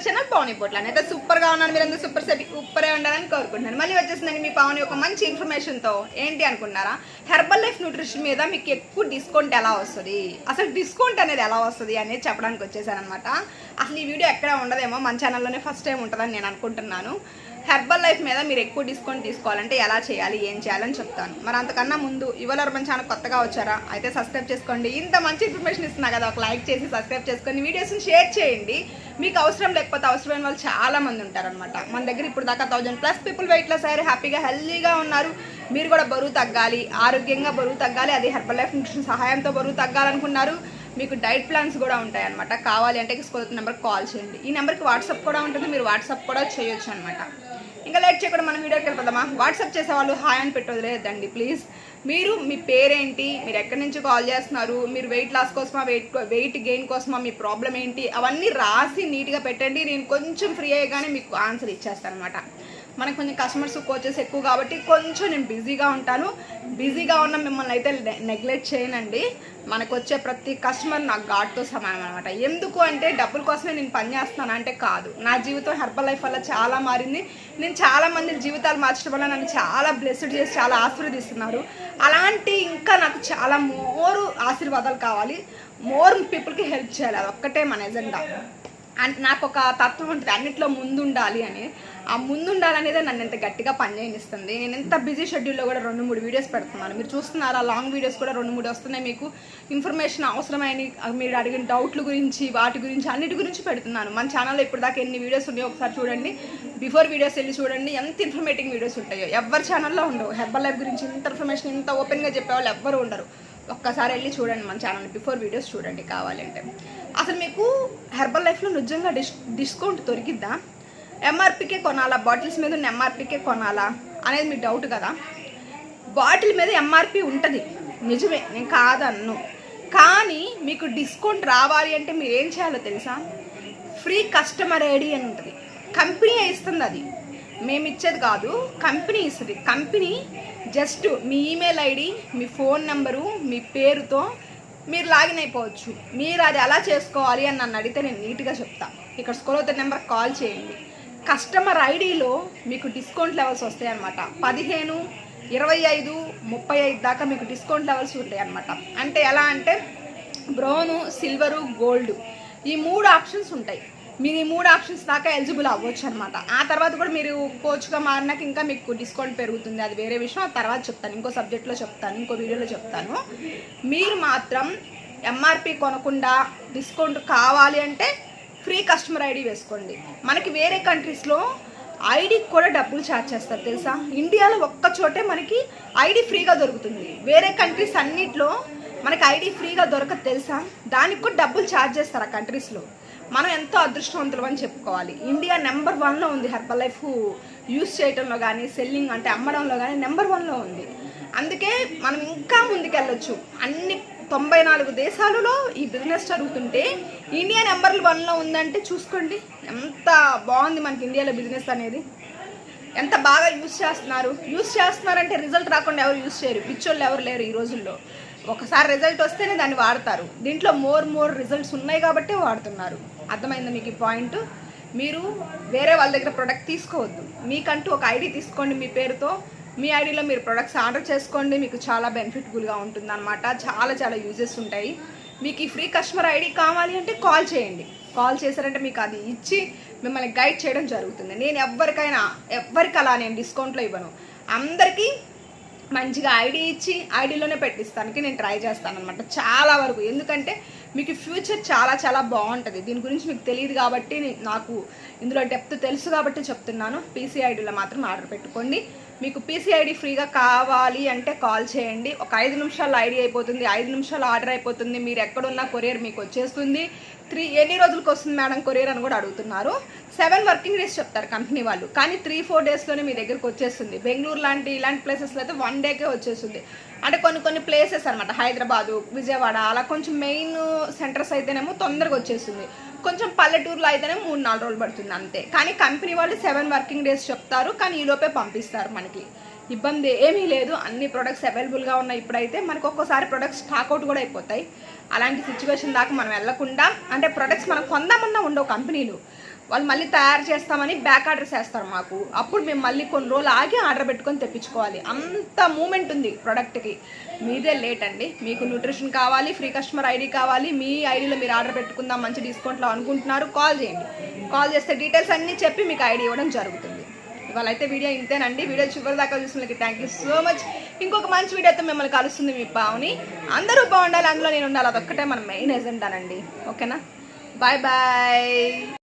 YouTube channel Pawan అయితే సూపర్గా ఉన్నాను మీరు అందరూ సూపర్ సెట్ సూపరే ఉండాలని కోరుకుంటున్నాను. మళ్ళీ వచ్చేసిందండి మీ పవన్ ఒక మంచి ఇన్ఫర్మేషన్తో. ఏంటి అనుకున్నారా హెర్బల్ లైఫ్ న్యూట్రిషన్ మీద మీకు ఎక్కువ డిస్కౌంట్ ఎలా వస్తుంది? అసలు డిస్కౌంట్ అనేది ఎలా వస్తుంది అనేది చెప్పడానికి వచ్చేసాను అనమాట అసలు ఈ వీడియో ఎక్కడ ఉండదేమో మన ఛానల్లోనే ఫస్ట్ టైం ఉంటుందని నేను అనుకుంటున్నాను. హెర్బల్ లైఫ్ మీద మీరు ఎక్కువ డిస్కౌంట్ తీసుకోవాలంటే ఎలా చేయాలి ఏం చేయాలని చెప్తాను. మరి అంతకన్నా ముందు ఇవాళ అర్బన్ ఛానల్ కొత్తగా వచ్చారా? అయితే సబ్స్క్రైబ్ చేసుకోండి. ఇంత మంచి ఇన్ఫర్మేషన్ ఇస్తున్నా కదా ఒక లైక్ చేసి సబ్స్క్రైబ్ చేసుకొని వీడియోస్ని షేర్ చేయండి. మీకు అవసరం లేకపోతే అవసరమైన వాళ్ళు చాలా మంది ఉంటారనమాట మన దగ్గర ఇప్పుడు దాకా థౌజండ్ ప్లస్ పీపుల్ వెయిట్లో సరే హ్యాపీగా హెల్దీగా ఉన్నారు. మీరు కూడా బరువు తగ్గాలి ఆరోగ్యంగా బరువు తగ్గాలి అది హెర్బల్ లైఫ్ న్యూట్రిషన్ సహాయంతో బరువు తగ్గాలనుకున్నారు. మీకు డైట్ ప్లాన్స్ కూడా ఉంటాయి అనమాట కావాలి అంటే స్కూల్ నెంబర్కి కాల్ చేయండి. ఈ నెంబర్కి వాట్సాప్ కూడా ఉంటుంది. మీరు వాట్సాప్ కూడా చేయొచ్చు అనమాట ఇంకా లైక్ చేయకుండా మనం వీడియోకి వెళ్ళిపోదామా? వాట్సాప్ చేసే వాళ్ళు హాయ్ అని పెట్టొదిలేదండి ప్లీజ్. మీరు మీ పేరేంటి? మీరు ఎక్కడి నుంచి కాల్ చేస్తున్నారు? మీరు వెయిట్ లాస్ కోసమా? వెయిట్ వెయిట్ గెయిన్ కోసమా? మీ ప్రాబ్లం ఏంటి? అవన్నీ రాసి నీట్గా పెట్టండి. నేను కొంచెం ఫ్రీ అయ్యగానే మీకు ఆన్సర్ ఇచ్చేస్తాను అనమాట మనకు కొంచెం కస్టమర్స్ కోచెస్ ఎక్కువ కాబట్టి కొంచెం నేను బిజీగా ఉంటాను. బిజీగా ఉన్న మిమ్మల్ని అయితే నెగ్లెక్ట్ చేయనండి. మనకు వచ్చే ప్రతి కస్టమర్ నాకు ఘాట్తో సమానం అనమాట ఎందుకు అంటే డబ్బుల కోసమే నేను పని అంటే కాదు. నా జీవితం హెర్బల్ లైఫ్ వల్ల చాలా మారింది. నేను చాలా మంది జీవితాలు మార్చడం వల్ల నన్ను చాలా బ్లెస్డ్ చేసి చాలా ఆశీర్వదిస్తున్నారు. అలాంటి ఇంకా నాకు చాలా మోరు ఆశీర్వాదాలు కావాలి. మోర్ పీపుల్కి హెల్ప్ చేయాలి. అది ఒక్కటే మన ఎజెండా. అంటే నాకు ఒక తత్వం ఉంటుంది. అన్నిట్లో ముందు ఉండాలి అని. ఆ ముందు ఉండాలనేదే నన్ను ఎంత గట్టిగా పనిచేయనిస్తుంది నేను ఎంత బిజీ షెడ్యూల్లో కూడా రెండు మూడు వీడియోస్ పెడుతున్నాను. మీరు చూస్తున్నారా లాంగ్ వీడియోస్ కూడా రెండు మూడు వస్తున్నాయి. మీకు ఇన్ఫర్మేషన్ అవసరమైన మీరు అడిగిన డౌట్ల గురించి వాటి గురించి అన్నిటి గురించి పెడుతున్నాను. మన ఛానల్లో ఇప్పుడు దాకా ఎన్ని వీడియోస్ ఉన్నాయో ఒకసారి చూడండి. బిఫోర్ వీడియోస్ వెళ్ళి చూడండి. ఎంత ఇన్ఫర్మేటింగ్ వీడియోస్ ఉంటాయో. ఎవరి ఛానల్లో ఉండవు. హెర్బల్ లైఫ్ గురించి ఇంత ఇన్ఫర్మేషన్ ఇంత ఓపెన్గా చెప్పేవాళ్ళు ఎవ్వరు ఉండరు. ఒక్కసారి వెళ్ళి చూడండి మన ఛానల్ బిఫోర్ వీడియోస్ చూడండి కావాలంటే. అసలు మీకు హెర్బల్ లైఫ్లో నిజంగా డిస్ డిస్కౌంట్ దొరికిద్దా? ఎంఆర్పీకే కొనాలా? బాటిల్స్ మీద ఉన్న ఎంఆర్పీకే కొనాలా? అనేది మీ డౌట్ కదా. బాటిల్ మీద ఎంఆర్పి ఉంటుంది. నిజమే. నేను కాదన్ను. కానీ మీకు డిస్కౌంట్ రావాలి అంటే మీరు ఏం చేయాలో తెలుసా? ఫ్రీ కస్టమర్ ఐడి అని ఉంటుంది. కంపెనీ ఇస్తుంది అది. మేము ఇచ్చేది కాదు. కంపెనీ ఇస్తుంది. కంపెనీ జస్ట్ మీ ఈమెయిల్ ఐడి మీ ఫోన్ నెంబరు మీ పేరుతో మీరు లాగిన్ అయిపోవచ్చు. మీరు అది ఎలా చేసుకోవాలి అని నన్ను అడిగితే నేను నీట్గా చెప్తాను ఇక్కడ స్కూల్ అవుతున్న నెంబర్ కాల్ చేయండి. కస్టమర్ ఐడిలో మీకు డిస్కౌంట్ లెవెల్స్ వస్తాయి అనమాట పదిహేను ఇరవై ఐదు ముప్పై ఐదు దాకా మీకు డిస్కౌంట్ లెవెల్స్ ఉంటాయి అనమాట అంటే ఎలా అంటే బ్రౌను సిల్వరు గోల్డ్ ఈ మూడు ఆప్షన్స్ ఉంటాయి. మీరు ఈ మూడు ఆప్షన్స్ దాకా ఎలిజిబుల్ అవ్వచ్చు అనమాట ఆ తర్వాత కూడా మీరు కోచ్గా మారినాక ఇంకా మీకు డిస్కౌంట్ పెరుగుతుంది. అది వేరే విషయం. ఆ తర్వాత చెప్తాను. ఇంకో సబ్జెక్ట్లో చెప్తాను. ఇంకో వీడియోలో చెప్తాను. మీరు మాత్రం ఎంఆర్పి కొనకుండా డిస్కౌంట్ కావాలి అంటే ఫ్రీ కస్టమర్ ఐడి వేసుకోండి. మనకి వేరే కంట్రీస్లో ఐడికి కూడా డబ్బులు ఛార్జ్ చేస్తారు తెలుసా? ఇండియాలో ఒక్క చోటే మనకి ఐడి ఫ్రీగా దొరుకుతుంది. వేరే కంట్రీస్ అన్నిట్లో మనకి ఐడి ఫ్రీగా దొరకదు తెలుసా? దానికి కూడా డబ్బులు ఛార్జ్ చేస్తారు ఆ కంట్రీస్లో. మనం ఎంతో అదృష్టవంతులం అని చెప్పుకోవాలి. ఇండియా నెంబర్ వన్లో ఉంది హెర్బల్ లైఫ్ యూస్ చేయడంలో కానీ సెల్లింగ్ అంటే అమ్మడంలో కానీ నెంబర్ వన్లో ఉంది. అందుకే మనం ఇంకా ముందుకెళ్ళొచ్చు. అన్ని తొంభై నాలుగు దేశాలలో ఈ బిజినెస్ జరుగుతుంటే ఇండియా నెంబర్ వన్లో ఉందంటే చూసుకోండి. ఎంత బాగుంది మనకి ఇండియాలో బిజినెస్ అనేది. ఎంత బాగా యూస్ చేస్తున్నారు. యూస్ చేస్తున్నారంటే రిజల్ట్ రాకుండా ఎవరు యూస్ చేయరు. పిచ్చోళ్ళు ఎవరు లేరు ఈ రోజుల్లో. ఒకసారి రిజల్ట్ వస్తేనే దాన్ని వాడతారు. దీంట్లో మోర్ మోర్ రిజల్ట్స్ ఉన్నాయి కాబట్టి వాడుతున్నారు. అర్థమైంది మీకు ఈ పాయింట్? మీరు వేరే వాళ్ళ దగ్గర ప్రొడక్ట్ తీసుకోవద్దు. మీకంటూ ఒక ఐడి తీసుకోండి మీ పేరుతో. మీ ఐడిలో మీరు ప్రొడక్ట్స్ ఆర్డర్ చేసుకోండి మీకు చాలా బెనిఫిట్ఫుల్గా ఉంటుంది అనమాట చాలా చాలా యూజెస్ ఉంటాయి. మీకు ఈ ఫ్రీ కస్టమర్ ఐడి కావాలి అంటే కాల్ చేయండి. కాల్ చేశారంటే మీకు అది ఇచ్చి మిమ్మల్ని గైడ్ చేయడం జరుగుతుంది. నేను ఎవరికైనా ఎవరికి అలా నేను డిస్కౌంట్లో ఇవ్వను. అందరికీ మంచిగా ఐడి ఇచ్చి ఐడిలోనే పెట్టిస్తానికి నేను ట్రై చేస్తాను అనమాట చాలా వరకు. ఎందుకంటే మీకు ఫ్యూచర్ చాలా చాలా బాగుంటుంది. దీని గురించి మీకు తెలియదు కాబట్టి నాకు ఇందులో డెప్త్ తెలుసు కాబట్టి చెప్తున్నాను. పీసీఐడిలో మాత్రం ఆర్డర్ పెట్టుకోండి. మీకు పీసీఐడి ఫ్రీగా కావాలి అంటే కాల్ చేయండి. ఒక ఐదు నిమిషాలు ఐడి అయిపోతుంది. ఐదు నిమిషాలు ఆర్డర్ అయిపోతుంది. మీరు ఎక్కడున్నా కొరియర్ మీకు వచ్చేస్తుంది. త్రీ ఎన్ని రోజులకు వస్తుంది మేడం కొరియర్ అని కూడా అడుగుతున్నారు. సెవెన్ వర్కింగ్ డేస్ చెప్తారు కంపెనీ వాళ్ళు. కానీ త్రీ ఫోర్ డేస్లోనే మీ దగ్గరకు వచ్చేస్తుంది. బెంగళూరు లాంటి ఇలాంటి ప్లేసెస్లో అయితే వన్ డేకే వచ్చేస్తుంది. అంటే కొన్ని కొన్ని ప్లేసెస్ అనమాట హైదరాబాదు విజయవాడ అలా కొంచెం మెయిన్ సెంటర్స్ అయితేనేమో తొందరగా వచ్చేస్తుంది. కొంచెం పల్లెటూరులో అయితేనే మూడు నాలుగు రోజులు పడుతుంది అంతే. కానీ కంపెనీ వాళ్ళు సెవెన్ వర్కింగ్ డేస్ చెప్తారు. కానీ ఈలోపే పంపిస్తారు మనకి. ఇబ్బంది ఏమీ లేదు. అన్ని ప్రొడక్ట్స్ అవైలబుల్గా ఉన్నాయి ఇప్పుడైతే. మనకు ఒక్కోసారి ప్రొడక్ట్స్ స్టాక్అవుట్ కూడా అయిపోతాయి. అలాంటి సిచ్యువేషన్ దాకా మనం వెళ్ళకుండా అంటే ప్రొడక్ట్స్ మనం కొందామన్నా ఉండవు కంపెనీలు. వాళ్ళు మళ్ళీ తయారు చేస్తామని బ్యాక్ ఆర్డర్స్ వేస్తారు మాకు. అప్పుడు మేము మళ్ళీ కొన్ని రోజులు ఆగి ఆర్డర్ పెట్టుకొని తెప్పించుకోవాలి. అంత మూమెంట్ ఉంది ప్రోడక్ట్కి మీదే లేట్ అండి. మీకు న్యూట్రిషన్ కావాలి ఫ్రీ కస్టమర్ ఐడి కావాలి. మీ ఐడిలో మీరు ఆర్డర్ పెట్టుకుందాం మంచి డిస్కౌంట్లో అనుకుంటున్నారు కాల్ చేయండి. కాల్ చేస్తే డీటెయిల్స్ అన్నీ చెప్పి మీకు ఐడి ఇవ్వడం జరుగుతుంది. ఇవాళైతే వీడియో ఇంతేనండి. వీడియో చివరి దాకా చూసినందుకు థ్యాంక్ యూ సో మచ్ ఇంకొక మంచి వీడియోతో మిమ్మల్ని కలుస్తుంది మీ పావుని. అందరూ బాగుండాలి అందులో నేను ఉండాలి. అదొక్కటే మన మెయిన్ ఎజెండానండి ఓకేనా బాయ్ బాయ్